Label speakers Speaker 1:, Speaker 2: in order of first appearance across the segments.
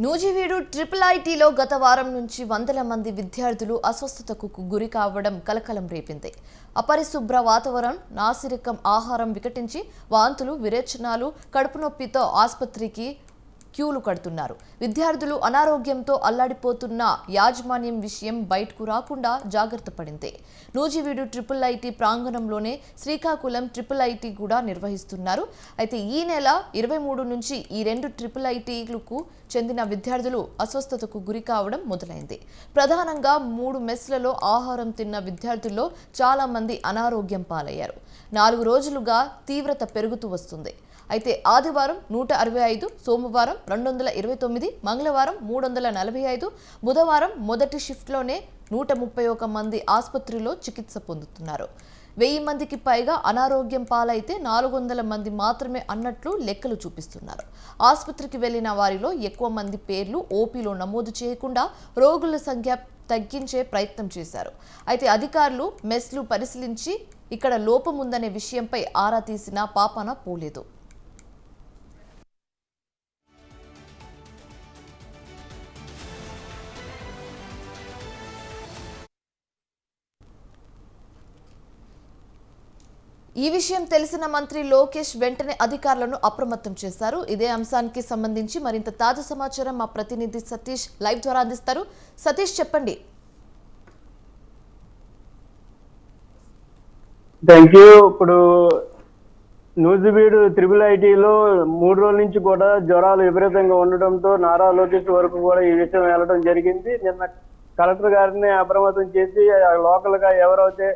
Speaker 1: Nuzvid triple ఐటీలో గత వారం నుంచి వందల మంది విద్యార్థులు అస్వస్థతకు గురి కావడం కలకలం రేపింది. అపరిశుభ్ర వాతావరణం నాసిరకం ఆహారం వికటించి వాంతులు విరేచనాలు కడుపు నొప్పితో ఆసుపత్రికి క్యూలు కడుతున్నారు. విద్యార్థులు అనారోగ్యంతో అల్లాడిపోతున్న యాజమాన్యం విషయం బయటకు రాకుండా జాగ్రత్త పడింది. నూజివీడు ట్రిపుల్ ఐటీ ప్రాంగణంలోనే శ్రీకాకుళం ట్రిపుల్ ఐటీ కూడా నిర్వహిస్తున్నారు. అయితే ఈ నెల ఇరవై మూడు నుంచి ఈ రెండు ట్రిపుల్ ఐటీలకు చెందిన విద్యార్థులు అస్వస్థతకు గురి కావడం మొదలైంది. ప్రధానంగా మూడు మెస్లలో ఆహారం తిన్న విద్యార్థుల్లో చాలా మంది అనారోగ్యం పాలయ్యారు. నాలుగు రోజులుగా తీవ్రత పెరుగుతూ వస్తుంది. అయితే ఆదివారం నూట అరవై ఐదు సోమవారం రెండు వందల ఇరవై తొమ్మిది మంగళవారం మూడు వందల నలభై ఐదు బుధవారం మొదటి షిఫ్ట్లోనే నూట ముప్పై ఒక మంది ఆసుపత్రిలో చికిత్స పొందుతున్నారు. వెయ్యి మందికి పైగా అనారోగ్యం పాలైతే నాలుగు వందల మంది మాత్రమే అన్నట్లు లెక్కలు చూపిస్తున్నారు. ఆసుపత్రికి వెళ్ళిన వారిలో ఎక్కువ మంది పేర్లు ఓపీలో నమోదు చేయకుండా రోగుల సంఖ్య తగ్గించే ప్రయత్నం చేశారు. అయితే అధికారులు మెస్లు పరిశీలించి ఇక్కడ లోపం ఉందనే విషయంపై ఆరా తీసిన పాపన పోలేదు. ఈ విషయం తెలిసిన మంత్రి లోకేష్ వెంటనే అధికారులను అప్రమత్తం చేశారు. ఇదే అంశానికి సంబంధించి మరింత తాజా సమాచారం మా ప్రతినిధి సతీష్ లైవ్ ద్వారా అందిస్తారు. సతీష్ చెప్పండి.
Speaker 2: Thank you. ఇప్పుడు నూజిబీడు త్రిబుల్ ఐటీలో మూడు రోజుల నుంచి కూడా జ్వరాలు విపరీతంగా ఉండడంతో నారా లోకేష్ వరకు కూడా ఈ విషయం వెళ్ళడం జరిగింది. నిన్న కలెక్టర్ గారిని అప్రమత్తం చేసి లోకల్గా ఎవరైతే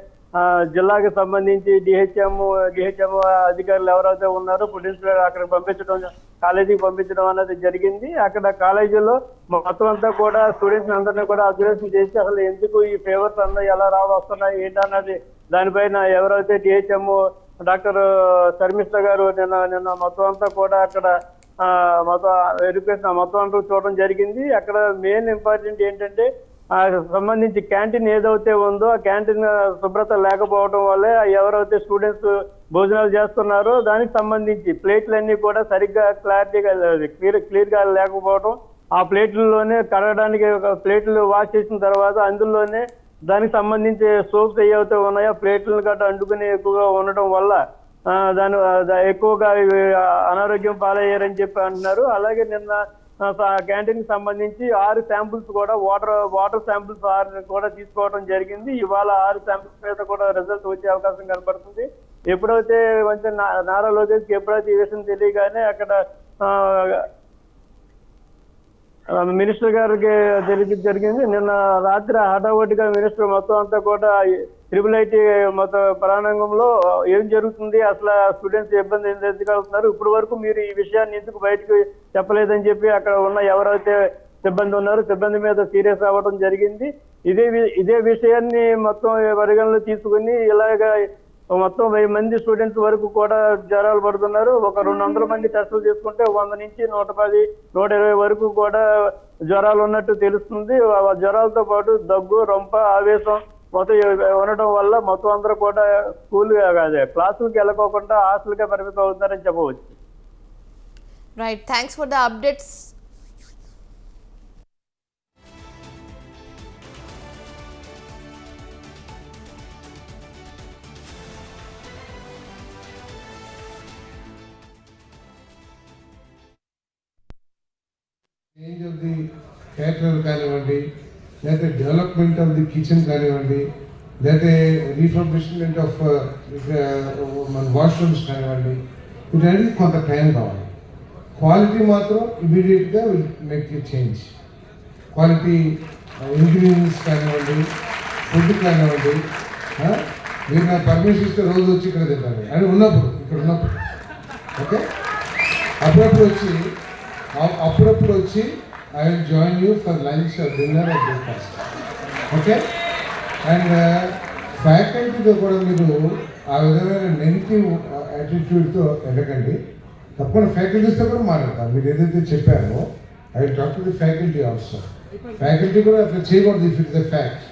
Speaker 2: జిల్లాకి సంబంధించి డిహెచ్ఎం డిహెచ్ఎం అధికారులు ఎవరైతే ఉన్నారో పుట్టిన అక్కడ పంపించడం కాలేజీకి పంపించడం అనేది జరిగింది. అక్కడ కాలేజీలో మొత్తం అంతా కూడా స్టూడెంట్స్ అందరినీ కూడా అబ్జర్వేషన్ చేసి అసలు ఎందుకు ఈ ఫేవర్స్ అందరూ ఎలా రావ వస్తున్నాయి ఏంటన్నది దానిపైన ఎవరైతే డిహెచ్ఎం డాక్టర్ శర్మిష్ట గారు నిన్న నిన్న మొత్తం అంతా కూడా అక్కడ మొత్తం వెరిఫికేషన్ మొత్తం అంతా చూడడం జరిగింది. అక్కడ మెయిన్ ఇంపార్టెంట్ ఏంటంటే సంబంధించి క్యాంటీన్ ఏదైతే ఉందో ఆ క్యాంటీన్ శుభ్రత లేకపోవడం వల్లే ఎవరైతే స్టూడెంట్స్ భోజనాలు చేస్తున్నారో దానికి సంబంధించి ప్లేట్లన్నీ కూడా సరిగ్గా క్లారిటీగా క్లియర్ క్లియర్గా లేకపోవడం ఆ ప్లేట్లలోనే కడగడానికి ఒక ప్లేట్లు వాష్ చేసిన తర్వాత అందులోనే దానికి సంబంధించి సోప్స్ ఏవైతే ఉన్నాయో ప్లేట్లను గట్రా అంటుకుని ఎక్కువగా ఉండటం వల్ల దాని ఎక్కువగా అనారోగ్యం పాలయ్యారని చెప్పి అంటున్నారు. అలాగే నిన్న క్యాంటీన్కి సంబంధించి ఆరు శాంపుల్స్ కూడా వాటర్ వాటర్ శాంపుల్స్ ఆరు కూడా తీసుకోవడం జరిగింది. ఇవాళ ఆరు శాంపుల్స్ మీద కూడా రిజల్ట్ వచ్చే అవకాశం కనబడుతుంది. ఎప్పుడైతే కొంచెం నా- నారా లోకేష్కి ఎప్పుడైతే ఈ విషయం తెలియగానే అక్కడ మినిస్టర్ గారికి తెలియదు జరిగింది. నిన్న రాత్రి హఠావటిగా మినిస్టర్ మొత్తం అంతా కూడా ట్రిపుల్ ఐటీ మొత్తం ప్రాణాంగంలో ఏం జరుగుతుంది? అసలు స్టూడెంట్స్ ఇబ్బంది ఎందుకు అవుతున్నారు ఇప్పటి వరకు మీరు ఈ విషయాన్ని ఎందుకు బయటకు చెప్పలేదని చెప్పి అక్కడ ఉన్న ఎవరైతే సిబ్బంది ఉన్నారు సిబ్బంది మీద సీరియస్ అవ్వడం జరిగింది. ఇదే ఇదే విషయాన్ని మొత్తం పరిగణలో తీసుకుని ఇలాగా మొత్తం వెయ్యి మంది స్టూడెంట్స్ వరకు కూడా జ్వరాలు పడుతున్నారు. ఒక రెండు వందల మంది టెస్టులు చేసుకుంటే వంద నుంచి నూట పది నూట ఇరవై వరకు కూడా జ్వరాలు ఉన్నట్టు తెలుస్తుంది. ఆ జ్వరాలతో పాటు దగ్గు రొంప ఆవేశం మొత్తం ఉండటం వల్ల మొత్తం అందరూ కూడా స్కూల్ అదే క్లాసులకు వెళ్ళకోకుండా హాస్టల్కే పరిమితం అవుతున్నారని చెప్పవచ్చు.
Speaker 1: Right thanks for the updates
Speaker 3: change of the caterer కానివ్వండి. లేకపోతే డెవలప్మెంట్ ఆఫ్ ది కిచెన్ కానివ్వండి లేకపోతే రీఫర్బిష్మెంట్ ఆఫ్ మన వాష్రూమ్స్ కానివ్వండి వీటన్నిటికి కొంత టైం కావాలి. క్వాలిటీ మాత్రం ఇమీడియట్గా will make you change quality ingredients కానివ్వండి ఫుడ్ కానివ్వండి మీరు నాకు పర్మిషన్ ఇస్తే రోజు వచ్చి ఇక్కడ తింటాను అని ఉన్నప్పుడు ఇక్కడ ఉన్నప్పుడు. ఓకే అప్పుడప్పుడు వచ్చి అప్పుడప్పుడు వచ్చి I will join you for lunch dinner or breakfast okay and ఫ్యాకల్టీతో కూడా మీరు ఆ విధమైన నెగిటివ్ యాటిట్యూడ్తో వెళ్ళకండి తప్పకుండా ఫ్యాకల్టీస్తో కూడా మాట్లాడతారు మీరు ఏదైతే చెప్పారో I will talk to the faculty also faculty కూడా అట్లా చేయకూడదు ఇఫ్ ఇట్ ద ఫ్యాక్ట్